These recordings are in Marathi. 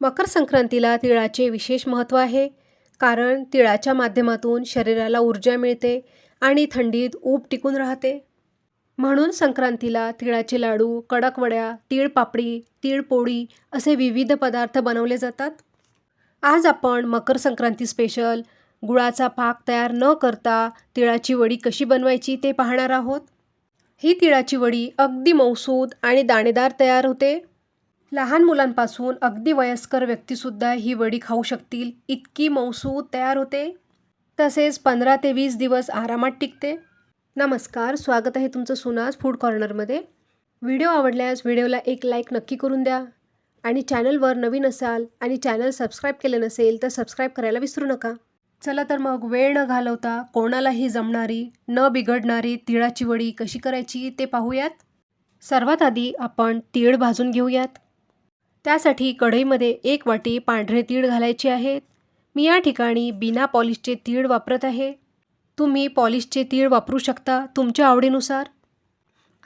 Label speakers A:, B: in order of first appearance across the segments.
A: मकर संक्रांतीला तिळाचे विशेष महत्त्व आहे. कारण तिळाच्या माध्यमातून शरीराला ऊर्जा मिळते आणि थंडीत ऊब टिकून राहते. म्हणून संक्रांतीला तिळाचे लाडू कडकवड्या तीळ पापडी तीळ पोळी असे विविध पदार्थ बनवले जातात. आज आपण मकर संक्रांती स्पेशल गुळाचा पाक तयार न करता तिळाची वडी कशी बनवायची ते पाहणार आहोत. ही तिळाची वडी अगदी मौसूद आणि दाणेदार तयार होते. लहान मुलांपासून अगदी वयस्कर व्यक्तीसुद्धा ही वडी खाऊ शकतील इतकी मौसूद तयार होते. तसेच पंधरा ते वीस दिवस आरामात टिकते. नमस्कार स्वागत आहे तुमचं सुनास फूड कॉर्नरमध्ये. व्हिडिओ आवडल्यास व्हिडिओला एक लाईक नक्की करून द्या. आणि चॅनलवर नवीन असाल आणि चॅनल सबस्क्राईब केले नसेल तर सबस्क्राईब करायला विसरू नका. चला तर मग वेळ न घालवता कोणालाही जमणारी न बिघडणारी तिळाची वडी कशी करायची ते पाहूयात. सर्वात आधी आपण तीळ भाजून घेऊयात. त्यासाठी कढईमध्ये एक वाटी पांढरे तीळ घालायचे आहेत. मी या ठिकाणी बिना पॉलिशचे तीळ वापरत आहे. तुम्ही पॉलिशचे तीळ वापरू शकता तुमच्या आवडीनुसार.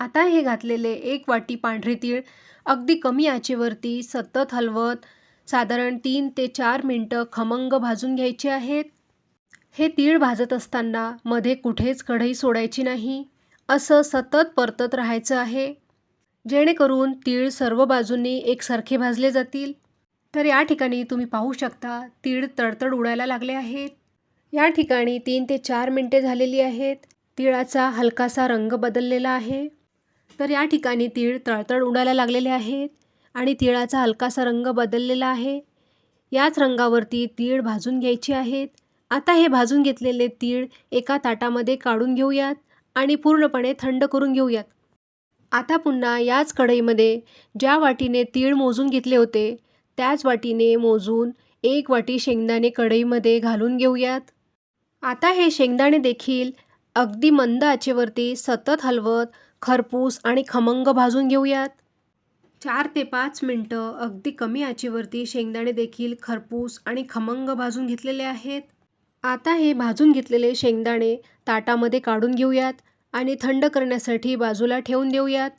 A: आता हे घातलेले एक वाटी पांढरे तीळ अगदी कमी आचेवरती सतत हलवत साधारण तीन ते चार मिनटं खमंग भाजून घ्यायचे आहेत. हे तीळ भाजत असताना मध्ये कुठेच कढई सोडायची नाही. असं सतत परतत राहायचं आहे. जेणेकरून तीळ सर्व बाजूंनी एकसारखे भाजले जातील. तर या ठिकाणी तुम्ही पाहू शकता तीळ तडतड उडायला लागले आहेत. या ठिकाणी तीन ते चार मिनटे झालेली आहेत. तिळाचा हलकासा रंग बदललेला आहे. तर या ठिकाणी तीळ तळतळ उडायला लागलेले आहेत आणि तिळाचा हलकासा रंग बदललेला आहे. याच रंगावरती तीळ भाजून घ्यायची आहेत. आता हे भाजून घेतलेले तीळ एका ताटामध्ये काढून घेऊयात आणि पूर्णपणे थंड करून घेऊयात. आता पुन्हा याच कढईमध्ये ज्या वाटीने तीळ मोजून घेतले होते त्याच वाटीने मोजून एक वाटी शेंगदाणे कढईमध्ये घालून घेऊयात. आता हे शेंगदाणे देखील अगदी मंद आचेवरती सतत हलवत खरपूस आणि खमंग भाजून घेऊयात. चार ते पाच मिनटं अगदी कमी आचेवरती शेंगदाणे देखील खरपूस आणि खमंग भाजून घेतलेले आहेत. आता हे भाजून घेतलेले शेंगदाणे ताटामध्ये काढून घेऊयात. आणि थंड करण्यासाठी बाजूला ठेवून देऊयात.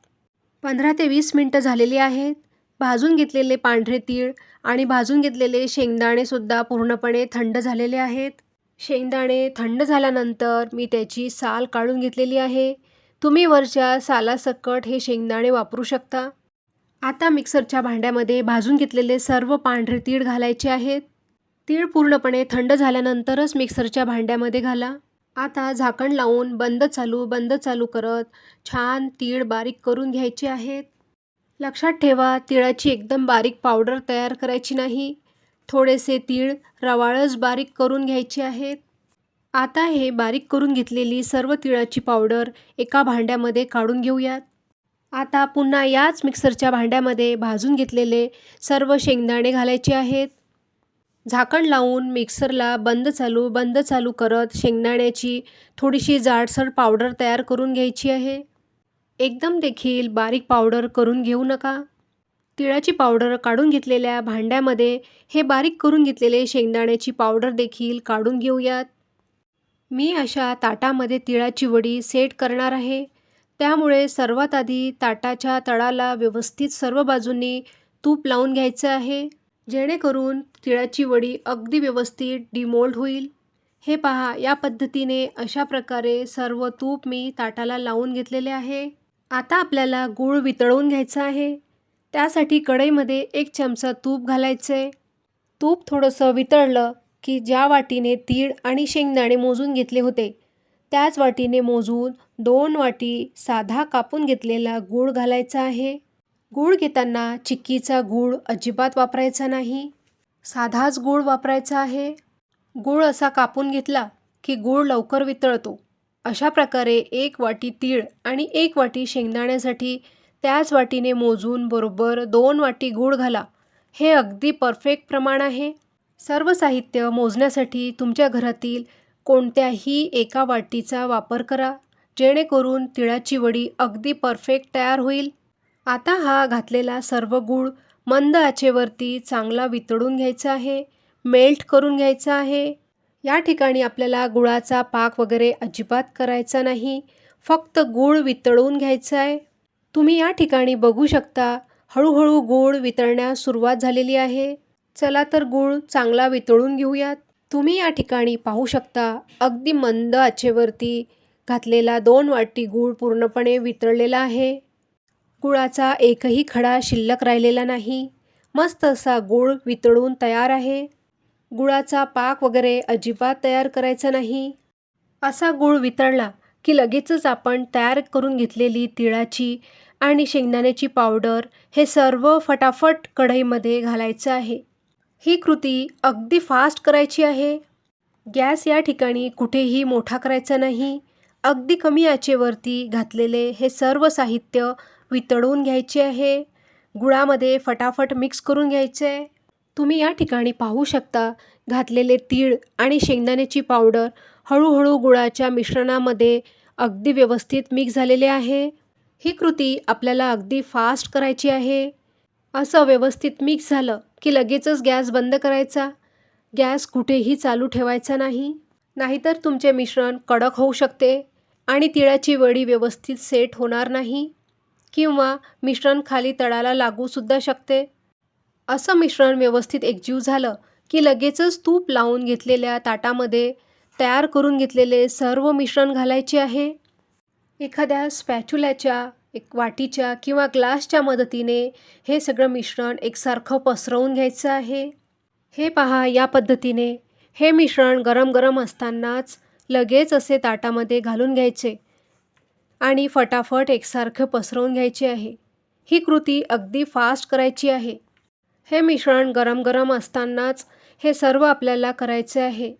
A: पंधरा ते वीस मिनटं झालेली आहेत. भाजून घेतलेले पांढरे तीळ आणि भाजून घेतलेले शेंगदाणेसुद्धा पूर्णपणे थंड झालेले आहेत. शेंगदाणे थंड झाल्यानंतर मी त्याची साल काढून घेतलेली आहे. तुम्ही वरच्या सालासकट हे शेंगदाणे वापरू शकता. आता मिक्सरच्या भांड्यामध्ये भाजून घेतलेले सर्व पांढरे तीळ घालायचे आहेत. तीळ पूर्णपणे थंड झाल्यानंतरच मिक्सरच्या भांड्यामध्ये घाला. आता झाकण लावून बंद चालू बंद चालू करत छान तीळ बारीक करून घ्यायचे आहेत. लक्षात ठेवा तिळाची एकदम बारीक पावडर तयार करायची नाही. थोडेसे तीळ रवाळच बारीक करून घ्यायचे आहेत. आता हे बारीक करून घेतलेली सर्व तिळाची पावडर एका भांड्यामध्ये काढून घेऊयात. आता पुन्हा याच मिक्सरच्या भांड्यामध्ये भाजून घेतलेले सर्व शेंगदाणे घालायचे आहेत. झाकण लावून मिक्सरला बंद चालू बंद चालू करत शेंगदाण्याची थोडीशी जाडसर पावडर तयार करून घ्यायची आहे. एकदम देखील बारीक पावडर करून घेऊ नका. तिळाची पावडर काढून घेतलेल्या भांड्यामध्ये हे बारीक करून घेतलेले शेंगदाण्याची पावडर देखील काढून घेऊयात. मी अशा ताटामध्ये तिळाची वडी सेट करणार आहे. त्यामुळे सर्वात आधी ताटाच्या तळाला व्यवस्थित सर्व बाजूंनी तूप लावून घ्यायचं आहे. जेणेकरून तिळाची वडी अगदी व्यवस्थित डिमोल्ड होईल. हे पहा या पद्धतीने अशा प्रकारे सर्व तूप मी ताटाला लावून घेतलेले आहे. आता आपल्याला गूळ वितळवून घ्यायचं आहे. त्यासाठी कढईमध्ये एक चमचा तूप घालायचे. तूप थोडंसं वितळलं की ज्या वाटीने तीळ आणि शेंगदाणे मोजून घेतले होते त्याच वाटीने मोजून दोन वाटी साधा कापून घेतलेला गूळ घालायचा आहे. गूळ घेताना चिक्कीचा गूळ अजिबात वापरायचा नाही. साधाच गूळ वापरायचा आहे. गूळ असा कापून घेतला की गूळ लवकर वितळतो. अशा प्रकारे एक वाटी तीळ आणि एक वाटी शेंगदाण्यासाठी त्याच वाटीने मोजून बरोबर दोन वाटी गूळ घाला. हे अगदी परफेक्ट प्रमाण आहे. सर्व साहित्य मोजण्यासाठी तुमच्या घरातील कोणत्याही एका वाटीचा वापर करा. जेणेकरून तिळाची वडी अगदी परफेक्ट तयार होईल. आता हा घातलेला सर्व गूळ मंद आचेवरती चांगला वितळून घ्यायचा आहे मेल्ट करून घ्यायचा आहे. या ठिकाणी आपल्याला गुळाचा पाक वगैरे अजिबात करायचा नाही फक्त गूळ वितळून घ्यायचा आहे. तुम्ही या ठिकाणी बघू शकता हळूहळू गूळ वितळण्यास सुरुवात झालेली आहे. चला तर गूळ चांगला वितळून घेऊयात. तुम्ही या ठिकाणी पाहू शकता अगदी मंद आचेवरती घातलेला दोन वाटी गूळ पूर्णपणे वितळलेला आहे. गुळाचा एकही खडा शिल्लक राहिलेला नाही. मस्त असा गूळ वितळून तयार आहे. गुळाचा पाक वगैरे अजिबात तयार करायचा नाही. असा गूळ वितळला की लगेचच आपण तयार करून घेतलेली तिळाची आणि शेंगदाण्याची पावडर हे सर्व फटाफट कढईमध्ये घालायचं आहे. ही कृती अगदी फास्ट करायची आहे. गॅस या ठिकाणी कुठेही मोठा करायचा नाही. अगदी कमी आचेवरती घातलेले हे सर्व साहित्य वितळून घ्यायची आहे. गुळामध्ये फटाफट मिक्स करून घ्यायचे. आहे तुम्ही या ठिकाणी पाहू शकता घातलेले तीळ आणि शेंगदाण्याची पावडर हळूहळू गुळाच्या मिश्रणामध्ये अगदी व्यवस्थित मिक्स झालेले आहे. ही कृती आपल्याला अगदी फास्ट करायची आहे. असं व्यवस्थित मिक्स झालं की लगेचच गॅस बंद करायचा. गॅस कुठेही चालू ठेवायचा नाही. नाहीतर तुमचे मिश्रण कडक होऊ शकते आणि तिळाची वडी व्यवस्थित सेट होणार नाही. किंवा मिश्रण खाली तळाला लागूसुद्धा शकते. असं मिश्रण व्यवस्थित एकजीव झालं की लगेचच तूप लावून घेतलेल्या ताटामध्ये तयार करून घेतलेले सर्व मिश्रण घालायचे आहे. एखाद्या स्पॅच्युल्याच्या एक वाटीच्या किंवा ग्लासच्या मदतीने हे सगळं मिश्रण एकसारखं पसरवून घ्यायचं आहे. हे पहा या पद्धतीने. हे मिश्रण गरम गरम असतानाच लगेच असे ताटामध्ये घालून घ्यायचे. आणि फटाफट एकसारखं पसरवून घ्यायची आहे. ही कृती अगदी फास्ट करायची आहे. हे मिश्रण गरम गरम असतानाच हे सर्व आपल्याला करायचे आहे.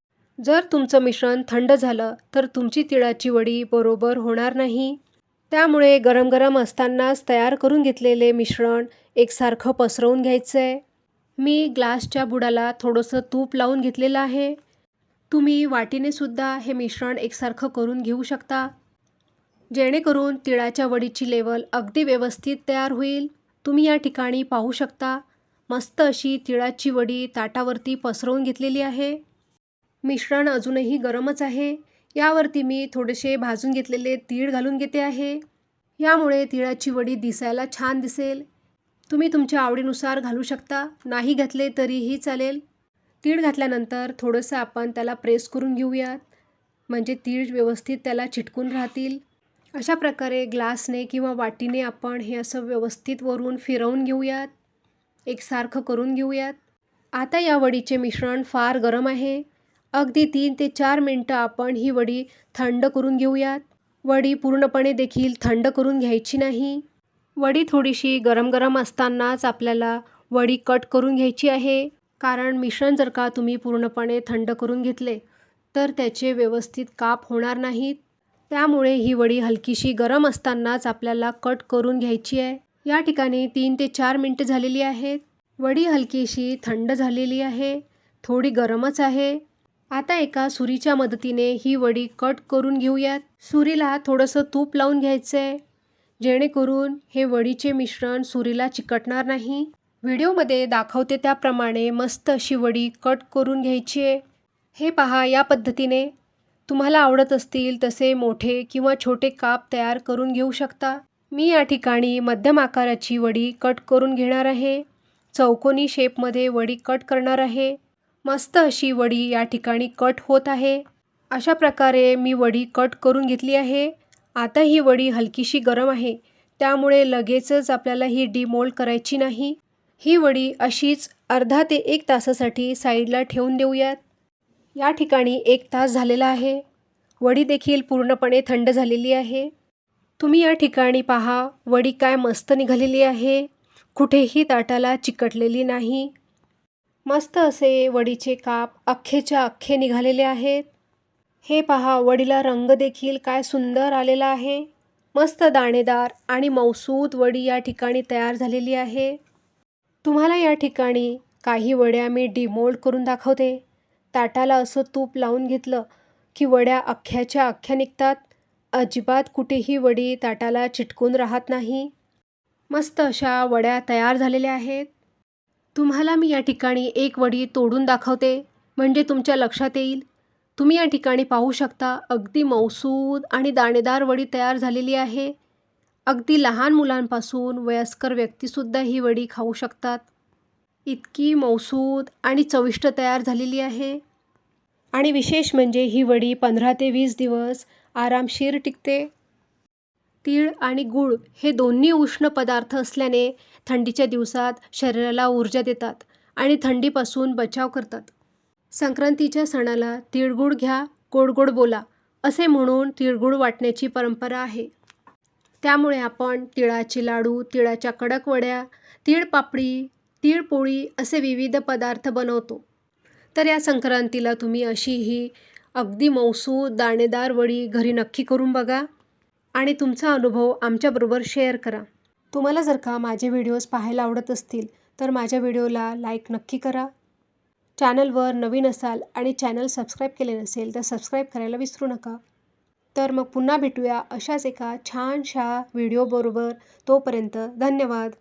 A: जर तुमचं मिश्रण थंड झालं तर तुमची तिळाची वडी बरोबर होणार नाही. त्यामुळे गरम गरम असतानाच तयार करून घेतलेले मिश्रण एकसारखं पसरवून घ्यायचं. आहे मी ग्लासच्या बुडाला थोडंसं तूप लावून घेतलेलं आहे. तुम्ही वाटीने सुद्धा हे मिश्रण एकसारखं करून घेऊ शकता. जेणेकरून तिळाच्या वडीची लेवल अगदी व्यवस्थित तयार होईल. तुम्ही या ठिकाणी पाहू शकता मस्त अशी तिळाची वडी ताटावरती पसरवून घेतलेली आहे. मिश्रण अजूनही गरमच आहे. यावरती मी थोडेसे भाजून घेतलेले तीळ घालून घेते आहे. यामुळे तिळाची वडी दिसायला छान दिसेल. तुम्ही तुमच्या आवडीनुसार घालू शकता. नाही घातले तरीही चालेल. तीळ घातल्यानंतर थोडंसं आपण त्याला प्रेस करून घेऊयात. म्हणजे तीळ व्यवस्थित त्याला चिटकून राहतील. अशा प्रकारे ग्लासने किंवा वाटीने आपण हे असं व्यवस्थित वरून फिरवून घेऊयात. एकसारखं करून घेऊयात. आता या वडीचे मिश्रण फार गरम आहे. अगदी तीन ते चार मिनटं आपण ही वडी थंड करून घेऊयात. वडी पूर्णपणे देखील थंड करून घ्यायची नाही. वडी थोडीशी गरम गरम असतानाच आपल्याला वडी कट करून घ्यायची आहे. कारण मिश्रण जर का तुम्ही पूर्णपणे थंड करून घेतले तर त्याचे व्यवस्थित काप होणार नाहीत. त्यामुळे ही वडी हलकीशी गरम असतानाच आपल्याला कट करून घ्यायची आहे. या ठिकाणी तीन ते चार मिनटं झालेली आहेत. वडी हलकीशी थंड झालेली आहे. थोडी गरमच आहे. आता एका सुरीच्या मदतीने ही वडी कट करून घेऊयात. सुरीला थोडंसं तूप लावून घ्यायचं आहे जेणेकरून हे वडीचे मिश्रण सुरीला चिकटणार नाही. व्हिडिओमध्ये दाखवते त्याप्रमाणे मस्त अशी वडी कट करून घ्यायची आहे. हे पहा या पद्धतीने. तुम्हाला आवडत असतील तसे मोठे किंवा छोटे काप तयार करून घेऊ शकता. मी या ठिकाणी मध्यम आकाराची वडी कट करून घेणार आहे. चौकोनी शेपमध्ये वडी कट करणार आहे. मस्त अशी वडी या ठिकाणी कट होत आहे. अशा प्रकारे मी वडी कट करून घेतली आहे. आता ही वडी हलकीशी गरम आहे. त्यामुळे लगेचच आपल्याला ही डिमोल्ड करायची नाही. ही वडी अशीच अर्धा ते एक तासासाठी साईडला ठेवून देऊयात. या ठिकाणी एक तास झालेला आहे. वडी देखील पूर्णपणे थंड झालेली आहे. तुम्ही या ठिकाणी पहा वडी काय मस्त निघालेली आहे. कुठेही ताटाला चिकटलेली नाही. मस्त असे वडीचे काप अख्खेच्या अख्खे निघालेले आहेत. हे पहा वडीला रंग देखील काय सुंदर आलेला आहे. मस्त दाणेदार आणि मौसूद वडी या ठिकाणी तयार झालेली आहे. तुम्हाला या ठिकाणी काही वड्या मी डिमोल्ड करून दाखवते. ताटाला असं तूप लावून घेतलं की वड्या अख्ख्याच्या अख्ख्या निघतात. अजिबात कुठेही वडी ताटाला चिटकून राहत नाही. मस्त अशा वड्या तयार झालेल्या आहेत. तुम्हाला मी या ठिकाणी एक वडी तोडून दाखवते म्हणजे तुमच्या लक्षात येईल. तुम्ही या ठिकाणी पाहू शकता अगदी मौसूद आणि दाणेदार वडी तयार झालेली आहे. अगदी लहान मुलांपासून वयस्कर व्यक्तीसुद्धा ही वडी खाऊ शकतात. इतकी मौसूद आणि चविष्ट तयार झालेली आहे. आणि विशेष म्हणजे ही वडी पंधरा ते वीस दिवस आरामशीर टिकते. तीळ आणि गूळ हे दोन्ही उष्ण पदार्थ असल्याने थंडीच्या दिवसात शरीराला ऊर्जा देतात आणि थंडीपासून बचाव करतात. संक्रांतीच्या सणाला तिळगुळ घ्या गोड गोड बोला असे म्हणून तिळगुळ वाटण्याची परंपरा आहे. त्यामुळे आपण तिळाचे लाडू तिळाच्या कडक वड्या तिळपापडी तिळपोळी असे विविध पदार्थ बनवतो. तर या संक्रांतीला तुम्ही अशी ही अगदी मौसू दाणेदार वडी घरी नक्की करून बघा आणि तुमचा अनुभव आमच्याबरोबर शेअर करा. तुम्हाला जर का माझे व्हिडिओज पाहायला आवडत असतील तर माझ्या व्हिडिओला लाईक नक्की करा. चॅनलवर नवीन असाल आणि चॅनल सबस्क्राईब केले नसेल तर सबस्क्राईब करायला विसरू नका. तर मग पुन्हा भेटूया अशाच एका छानशा व्हिडिओबरोबर. तोपर्यंत धन्यवाद.